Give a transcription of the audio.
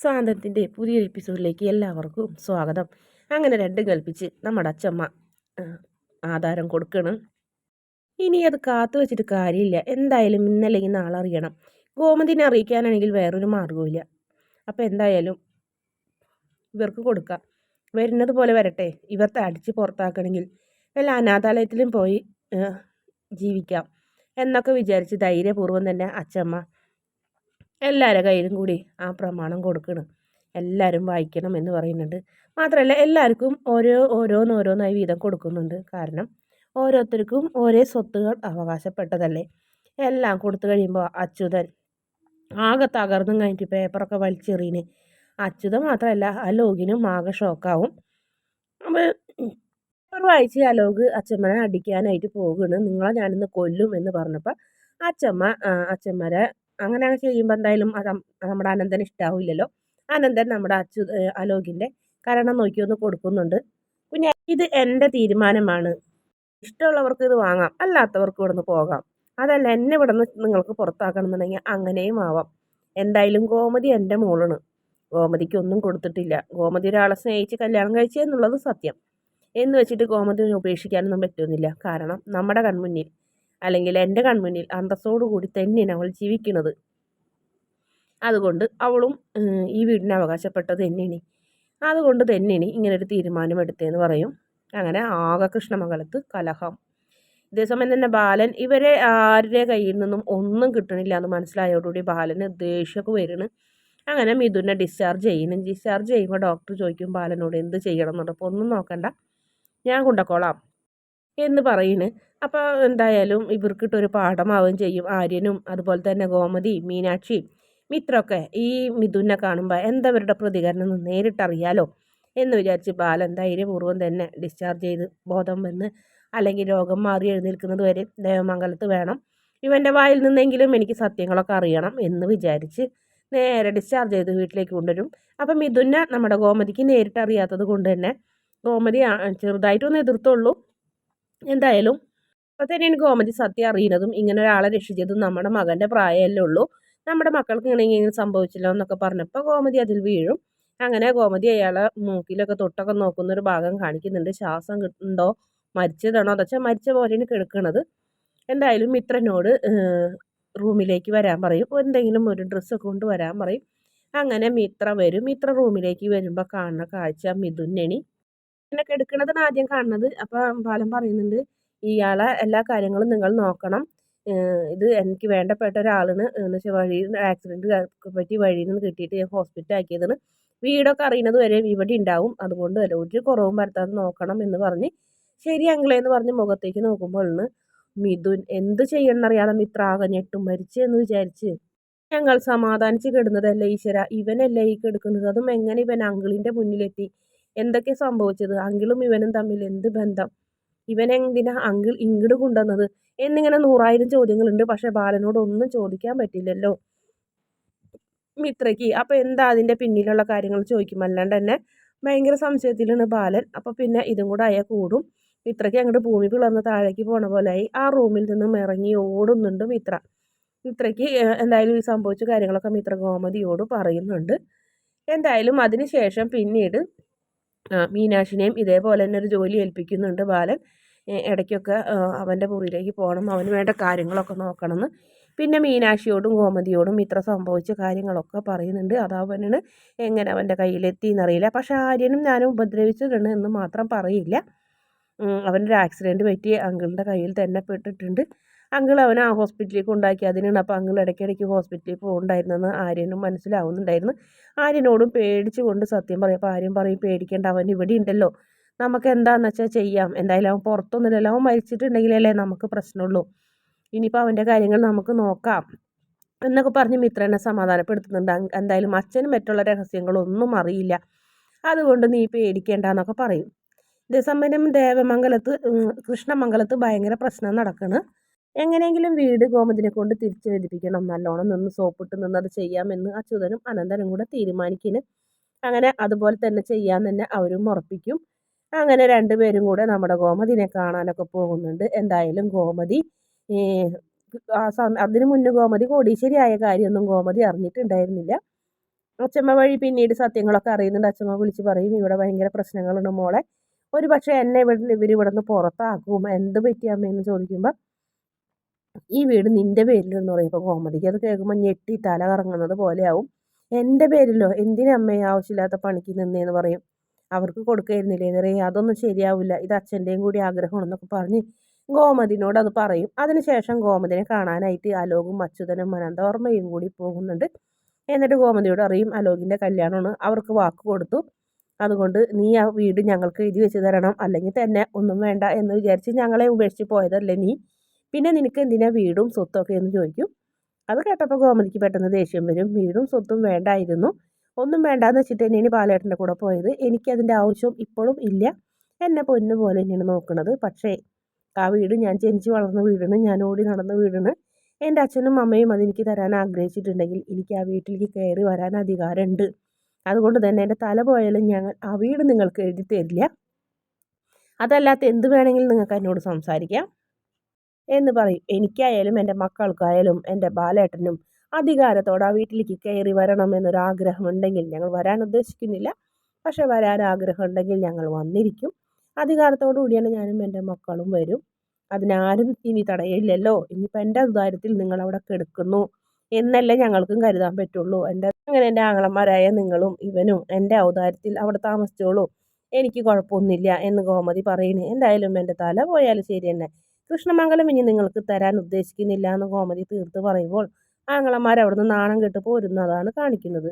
സ്വാതന്ത്ര്യത്തിന്റെ പുതിയൊരു എപ്പിസോഡിലേക്ക് എല്ലാവർക്കും സ്വാഗതം. അങ്ങനെ രണ്ടും കൽപ്പിച്ച് നമ്മുടെ അച്ചമ്മ ആധാരം കൊടുക്കണം. ഇനി അത് കാത്തു വെച്ചിട്ട് കാര്യമില്ല. എന്തായാലും ഇന്നല്ലെങ്കിൽ നാളെ അറിയണം. ഗോമതിനെ അറിയിക്കാനാണെങ്കിൽ വേറൊരു മാർഗവുമില്ല അപ്പോൾ എന്തായാലും ഇവർക്ക് കൊടുക്കാം. വരുന്നത് പോലെ വരട്ടെ. ഇവർ അടിച്ച് പുറത്താക്കണമെങ്കിൽ വല്ല അനാഥാലയത്തിലും പോയി ജീവിക്കാം എന്നൊക്കെ വിചാരിച്ച് ധൈര്യപൂർവം തന്നെ അച്ചമ്മ എല്ലാവരുടെ കയ്യിലും കൂടി ആ പ്രമാണം കൊടുക്കണം. എല്ലാവരും വായിക്കണം എന്ന് പറയുന്നുണ്ട്. മാത്രമല്ല എല്ലാവർക്കും ഓരോ ഓരോന്നോരോന്നായി വീതം കൊടുക്കുന്നുണ്ട്. കാരണം ഓരോരുത്തർക്കും ഓരോ സ്വത്തുകൾ അവകാശപ്പെട്ടതല്ലേ? എല്ലാം കൊടുത്തു കഴിയുമ്പോൾ അച്യുതൻ ആകെ തകർന്നും കഴിഞ്ഞിട്ട് പേപ്പറൊക്കെ വലിച്ചെറിയണ്. അച്യുതൻ മാത്രമല്ല ആ ലോകിനും ആകെ ഷോക്കാവും. അപ്പോൾ വായിച്ച് അലോക് അച്ഛമ്മനെ അടിക്കാനായിട്ട് പോകുന്നു. നിങ്ങളെ ഞാനിന്ന് കൊല്ലും എന്ന് പറഞ്ഞപ്പോൾ അച്ഛമ്മ അച്ഛമ്മരെ അങ്ങനെ ചെയ്യുമ്പോൾ എന്തായാലും അത് നമ്മുടെ അനന്തന് ഇഷ്ടാവില്ലല്ലോ. അനന്തൻ നമ്മുടെ അച്ചു അലോകിന്റെ കരണം നോക്കി ഒന്ന് കൊടുക്കുന്നുണ്ട്. പിന്നെ ഇത് എന്റെ തീരുമാനമാണ്. ഇഷ്ടമുള്ളവർക്ക് ഇത് വാങ്ങാം അല്ലാത്തവർക്ക് ഇവിടുന്ന് പോകാം. അതല്ല എന്നെ ഇവിടുന്ന് നിങ്ങൾക്ക് പുറത്താക്കണം എന്നുണ്ടെങ്കിൽ അങ്ങനെയും ആവാം. എന്തായാലും ഗോമതി എന്റെ മോളാണ്. ഗോമതിക്ക് ഒന്നും കൊടുത്തിട്ടില്ല. ഗോമതി ഒരാളെ സ്നേഹിച്ച് കല്യാണം കഴിച്ചെന്നുള്ളത് സത്യം. എന്ന് വെച്ചിട്ട് ഗോമതിനെ ഉപേക്ഷിക്കാനൊന്നും പറ്റുന്നില്ല. കാരണം നമ്മുടെ കൺമുന്നിൽ അല്ലെങ്കിൽ എന്റെ കൺമുന്നിൽ അന്തസ്സോടുകൂടി തന്നെയാണ് അവൾ ജീവിക്കുന്നത്. അതുകൊണ്ട് അവളും ഈ വീടിനെ അവകാശപ്പെട്ടത് തന്നെയാണ്. അതുകൊണ്ട് തന്നെയാണ് ഇങ്ങനൊരു തീരുമാനമെടുത്തതെന്ന് പറയും. അങ്ങനെ ആകെ കൃഷ്ണമംഗലത്ത് കലഹം. ഇതേസമയം തന്നെ ബാലൻ ഇവരെ ആരുടെ കയ്യിൽ നിന്നും ഒന്നും കിട്ടണില്ല എന്ന് മനസ്സിലായതോടുകൂടി ബാലന് ദേഷ്യമൊക്കെ വരുന്നു അങ്ങനെ മിഥുനെ ഡിസ്ചാർജ് ചെയ്യുന്നു. ഡിസ്ചാർജ് ചെയ്യുമ്പോൾ ഡോക്ടർ ചോദിക്കും ബാലനോട് എന്ത് ചെയ്യണം? എന്നുണ്ടപ്പോൾ ഒന്നും നോക്കണ്ട. ഞാൻ കൊണ്ടക്കോളാം എന്ന് പറയുന്നു അപ്പോൾ എന്തായാലും ഇവർക്കിട്ടൊരു പാഠമാവുകയും ചെയ്യും. ആര്യനും അതുപോലെ തന്നെ ഗോമതി മീനാക്ഷി മിത്രമൊക്കെ ഈ മിഥുനെ കാണുമ്പോൾ എന്തവരുടെ പ്രതികരണം നേരിട്ടറിയാലോ എന്ന് വിചാരിച്ച് ബാലൻ ധൈര്യപൂർവം തന്നെ ഡിസ്ചാർജ് ചെയ്ത് ബോധം വന്ന് അല്ലെങ്കിൽ രോഗം മാറി എഴുന്നേൽക്കുന്നത് വരെ ദേവമംഗലത്ത് വേണം. ഇവന്റെ വായിൽ നിന്നെങ്കിലും എനിക്ക് സത്യങ്ങളൊക്കെ അറിയണം എന്ന് വിചാരിച്ച് നേരെ ഡിസ്ചാർജ് ചെയ്ത് വീട്ടിലേക്ക് കൊണ്ടുവരും. അപ്പം മിഥുനെ നമ്മുടെ ഗോമതിക്ക് നേരിട്ട് അറിയാത്തത് കൊണ്ട് തന്നെ ഗോമതി ചെറുതായിട്ടൊന്ന് എതിർത്തുള്ളൂ എന്തായാലും അപ്പോൾ തന്നെയാണ് ഗോമതി സത്യം അറിയുന്നതും ഇങ്ങനെ ഒരാളെ രക്ഷിച്ചതും നമ്മുടെ മകന്റെ പ്രായമല്ലേ ഉള്ളൂ. നമ്മുടെ മക്കൾക്ക് ഇങ്ങനെ ഇങ്ങനെ സംഭവിച്ചല്ലോ എന്നൊക്കെ പറഞ്ഞപ്പോൾ ഗോമതി അതിൽ വീഴും. അങ്ങനെ ഗോമതി അയാളെ മൂക്കിലൊക്കെ തൊട്ടൊക്കെ നോക്കുന്ന ഒരു ഭാഗം കാണിക്കുന്നുണ്ട്. ശ്വാസം കിട്ടുന്നുണ്ടോ മരിച്ചതാണോ? അതൊക്കെ മരിച്ച പോലെയാണ് കിടക്കുന്നത് എന്തായാലും മിത്രനോട് റൂമിലേക്ക് വരാൻ പറയും. എന്തെങ്കിലും ഒരു ഡ്രസ്സൊക്കെ കൊണ്ട് വരാൻ പറയും. അങ്ങനെ മിത്ര വരും. മിത്ര റൂമിലേക്ക് വരുമ്പോൾ കാണുന്ന കാഴ്ച മിഥുനണി പിന്നെ കിടക്കണതാണ് ആദ്യം കാണുന്നത്. അപ്പം ബാലം പറയുന്നുണ്ട് ഇയാളെ എല്ലാ കാര്യങ്ങളും നിങ്ങൾ നോക്കണം. ഇത് എനിക്ക് വേണ്ടപ്പെട്ട ഒരാളിന് എന്ന് വെച്ചാൽ വഴി ആക്സിഡന്റ് പറ്റി വഴിയിൽ നിന്ന് കിട്ടിയിട്ട് ഞാൻ ഹോസ്പിറ്റൽ ആക്കിയതാണ്. വീടൊക്കെ അറിയുന്നത് വരെ ഇവിടെ ഉണ്ടാവും. അതുകൊണ്ട് അല്ല ഒരു കുറവും വരുത്താതെ നോക്കണം എന്ന് പറഞ്ഞ് ശരി അങ്കിളെ എന്ന് പറഞ്ഞ് മുഖത്തേക്ക് നോക്കുമ്പോൾ മിഥുൻ എന്ത് ചെയ്യണമെന്നറിയാതെ മിത്ര ആകെ ഞെട്ടും മരിച്ചു എന്ന് വിചാരിച്ച് ഞങ്ങൾ സമാധാനിച്ച് കിടന്നതല്ല ഈശ്വര? ഇവനല്ലേ ഈ കിടക്കുന്നത്? അതും എങ്ങനെ ഇവൻ അങ്കിളിന്റെ മുന്നിലെത്തി? എന്തൊക്കെ സംഭവിച്ചത്? അങ്കിളും ഇവനും തമ്മിൽ എന്ത് ബന്ധം? ഇവനെന്തിനാ അങ്കിൾ ഇങ്ങോട്ട് കൊണ്ടുവന്നത്? എന്നിങ്ങനെ നൂറായിരം ചോദ്യങ്ങളുണ്ട്. പക്ഷെ ബാലനോട് ഒന്നും ചോദിക്കാൻ പറ്റില്ലല്ലോ. മിത്രയ്ക്ക്. അപ്പോൾ എന്താ അതിന്റെ പിന്നിലുള്ള കാര്യങ്ങൾ ചോദിക്കും. അല്ലാണ്ട് തന്നെ ഭയങ്കര സംശയത്തിലാണ് ബാലൻ. അപ്പോൾ പിന്നെ ഇതും കൂടെ അയാൾ കൂടും. മിത്രയ്ക്ക് അങ്ങോട്ട് ഭൂമി പിളർന്ന് താഴേക്ക് പോണ പോലെയായി ആ റൂമിൽ നിന്നും ഇറങ്ങി ഓടുന്നുണ്ട് മിത്ര. മിത്രയ്ക്ക് എന്തായാലും ഈ സംഭവിച്ച കാര്യങ്ങളൊക്കെ മിത്ര ഗോമതിയോട് പറയുന്നുണ്ട്. എന്തായാലും അതിന് ശേഷം പിന്നീട് മീനാക്ഷിനെയും ഇതേപോലെ തന്നെ ഒരു ജോലി ഏൽപ്പിക്കുന്നുണ്ട് ബാലൻ. ഇടയ്ക്കൊക്കെ അവന്റെ മുറിയിലേക്ക് പോകണം അവന് വേണ്ട കാര്യങ്ങളൊക്കെ നോക്കണമെന്ന്. പിന്നെ മീനാക്ഷിയോടും ഗോമതിയോടും ഇത്ര സംഭവിച്ച കാര്യങ്ങളൊക്കെ പറയുന്നുണ്ട്. അതവനാണ് എങ്ങനെ അവന്റെ കയ്യിലെത്തി എന്നറിയില്ല പക്ഷെ ആര്യനും ഞാനും ഉപദ്രവിച്ചിട്ടുണ്ട് എന്ന് മാത്രം പറയില്ല. അവനൊരു ആക്സിഡന്റ് പറ്റി അങ്കിളിന്റെ കയ്യിൽ തന്നെ പെട്ടിട്ടുണ്ട്. അങ്കിൾ അവനെ ആ ഹോസ്പിറ്റലിൽ കൊണ്ടാക്കി അതിനാണ് അപ്പോൾ അങ്കിൾ ഇടയ്ക്കിടയ്ക്ക് ഹോസ്പിറ്റലിൽ പോകുന്നുണ്ടായിരുന്നെന്ന് ആര്യനും മനസ്സിലാവുന്നുണ്ടായിരുന്നു. ആര്യനോടും പേടിച്ചു കൊണ്ട് സത്യം പറയും. അപ്പോൾ ആര്യൻ പറയും പേടിക്കേണ്ട അവൻ ഇവിടെ ഉണ്ടല്ലോ. നമുക്ക് എന്താണെന്ന് വെച്ചാൽ ചെയ്യാം. എന്തായാലും അവൻ പുറത്തൊന്നുമില്ലല്ലോ. അവൻ മരിച്ചിട്ടുണ്ടെങ്കിലല്ലേ നമുക്ക് പ്രശ്നമുള്ളൂ. ഇനിയിപ്പോൾ അവന്റെ കാര്യങ്ങൾ നമുക്ക് നോക്കാം. എന്നൊക്കെ പറഞ്ഞ് മിത്രനെ സമാധാനപ്പെടുത്തുന്നുണ്ട്. എന്തായാലും അച്ഛനും മറ്റുള്ള രഹസ്യങ്ങളൊന്നും അറിയില്ല. അതുകൊണ്ട് നീ പേടിക്കേണ്ട എന്നൊക്കെ പറയും. ഇതേസമയം ദേവമംഗലത്ത് കൃഷ്ണമംഗലത്ത് ഭയങ്കര പ്രശ്നം നടക്കുന്നു എങ്ങനെയെങ്കിലും വീട് ഗോമതിനെ കൊണ്ട് തിരിച്ചു വേദിപ്പിക്കണം നല്ലോണം നിന്ന് സോപ്പിട്ട് നിന്ന് അത് ചെയ്യാമെന്ന് അച്യുതനും അനന്തനും കൂടെ തീരുമാനിക്കുന്നു അങ്ങനെ അതുപോലെ തന്നെ ചെയ്യാൻ തന്നെ അവരും ഉറപ്പിക്കും. അങ്ങനെ രണ്ടുപേരും കൂടെ നമ്മുടെ ഗോമതിനെ കാണാനൊക്കെ പോകുന്നുണ്ട്. എന്തായാലും ഗോമതി അതിനു മുന്നേ ഗോമതി കോടീശ്വരി ആയ കാര്യമൊന്നും ഗോമതി അറിഞ്ഞിട്ടുണ്ടായിരുന്നില്ല. അച്ഛമ്മ വഴി പിന്നീട് സത്യങ്ങളൊക്കെ അറിയുന്നുണ്ട്. അച്ഛമ്മ വിളിച്ച് പറയും ഇവിടെ ഭയങ്കര പ്രശ്നങ്ങളുണ്ട് മോളെ. ഒരു പക്ഷേ എന്നെ ഇവിടെ ഇവർ ഇവിടെ നിന്ന് പുറത്താക്കും. എന്ത് പറ്റിയമ്മയെന്ന് ചോദിക്കുമ്പോൾ ഈ വീട് നിന്റെ പേരിലെന്ന് പറയുമ്പോൾ കോമഡിക്ക് അത് കേൾക്കുമ്പോൾ ഞെട്ടി തല കറങ്ങുന്നത് പോലെയാവും. എന്റെ പേരിലോ? എന്തിനാ എന്തിനമ്മയെ ആവശ്യമില്ലാത്ത പണിക്ക് നിന്നേന്ന്? പറയും. അവർക്ക് കൊടുക്കായിരുന്നില്ലേ? എന്ന് പറയും. അതൊന്നും ശരിയാവില്ല ഇത് അച്ഛന്റെയും കൂടി ആഗ്രഹമാണെന്നൊക്കെ പറഞ്ഞ് ഗോമതിനോട് അത് പറയും. അതിനുശേഷം ഗോമതിനെ കാണാനായിട്ട് അലോകും അച്യുതനും മനന്തവർമ്മയും കൂടി പോകുന്നുണ്ട്. എന്നിട്ട് ഗോമതിയോട് അറിയും അലോകിന്റെ കല്യാണമാണ്. അവർക്ക് വാക്ക് കൊടുത്തു. അതുകൊണ്ട് നീ ആ വീട് ഞങ്ങൾക്ക് എഴുതി വെച്ച് തരണം. അല്ലെങ്കിൽ തന്നെ ഒന്നും വേണ്ട എന്ന് വിചാരിച്ച് ഞങ്ങളെ ഉപേക്ഷിച്ച് പോയതല്ലേ നീ? പിന്നെ നിനക്ക് എന്തിനാ വീടും സ്വത്തും ഒക്കെ എന്ന് ചോദിക്കും. അത് കേട്ടപ്പോൾ ഗോമതിക്ക് പെട്ടെന്ന് ദേഷ്യം വരും. വീടും സ്വത്തും വേണ്ടായിരുന്നു. ഒന്നും വേണ്ടാന്ന് വെച്ചിട്ട് തന്നെയാണ് ബാലേട്ടന്റെ കൂടെ പോയത്. എനിക്കതിന്റെ ആവശ്യം ഇപ്പോഴും ഇല്ല. എന്നെ പൊന്നു പോലെ തന്നെയാണ് നോക്കുന്നത് പക്ഷേ ആ വീട് ഞാൻ ജനിച്ച് വളർന്ന വീടാണ്. ഞാൻ ഓടി നടന്ന വീടാണ്. എന്റെ അച്ഛനും അമ്മയും അതെനിക്ക് തരാൻ ആഗ്രഹിച്ചിട്ടുണ്ടെങ്കിൽ എനിക്ക് ആ വീട്ടിലേക്ക് കയറി വരാൻ അധികാരമുണ്ട്. അതുകൊണ്ട് തന്നെ എന്റെ തല പോയാലും ഞങ്ങൾ ആ വീട് നിങ്ങൾക്ക് എഴുതി തരില്ല. അതല്ലാത്ത എന്ത് വേണമെങ്കിലും നിങ്ങൾക്ക് എന്നോട് സംസാരിക്കാം. എന്ന് പറയും. എനിക്കായാലും എന്റെ മക്കൾക്കായാലും എന്റെ ബാലേട്ടനും അധികാരത്തോടെ ആ വീട്ടിലേക്ക് കയറി വരണം എന്നൊരാഗ്രഹമുണ്ടെങ്കിൽ ഞങ്ങൾ വരാൻ ഉദ്ദേശിക്കുന്നില്ല. പക്ഷേ വരാൻ ആഗ്രഹം ഉണ്ടെങ്കിൽ ഞങ്ങൾ വന്നിരിക്കും. അധികാരത്തോടു കൂടിയാണ് ഞാനും എന്റെ മക്കളും വരും. അതിനാരും ഇനി തടയില്ലല്ലോ ഇനിയിപ്പോൾ എന്റെ അധികാരത്തിൽ നിങ്ങൾ അവിടെ കിടക്കുന്നു എന്നല്ലേ ഞങ്ങൾക്കും കരുതാൻ പറ്റുള്ളൂ. എന്റെ അങ്ങനെ എന്റെ ആങ്ങളന്മാരായ നിങ്ങളും ഇവനും എന്റെ ഔദാര്യത്തിൽ അവിടെ താമസിച്ചോളൂ. എനിക്ക് കുഴപ്പമൊന്നുമില്ല എന്ന് ഗോമതി പറയുന്നു. എന്തായാലും എന്റെ തല പോയാലും ശരി തന്നെ. കൃഷ്ണമംഗലം ഇനി നിങ്ങൾക്ക് തരാൻ ഉദ്ദേശിക്കുന്നില്ല എന്ന് ഗോമതി തീർത്ത് പറയുമ്പോൾ ആങ്ങളമാർ അവിടുന്ന് നാണം കെട്ട് പോരുന്നതാണ് കാണിക്കുന്നത്.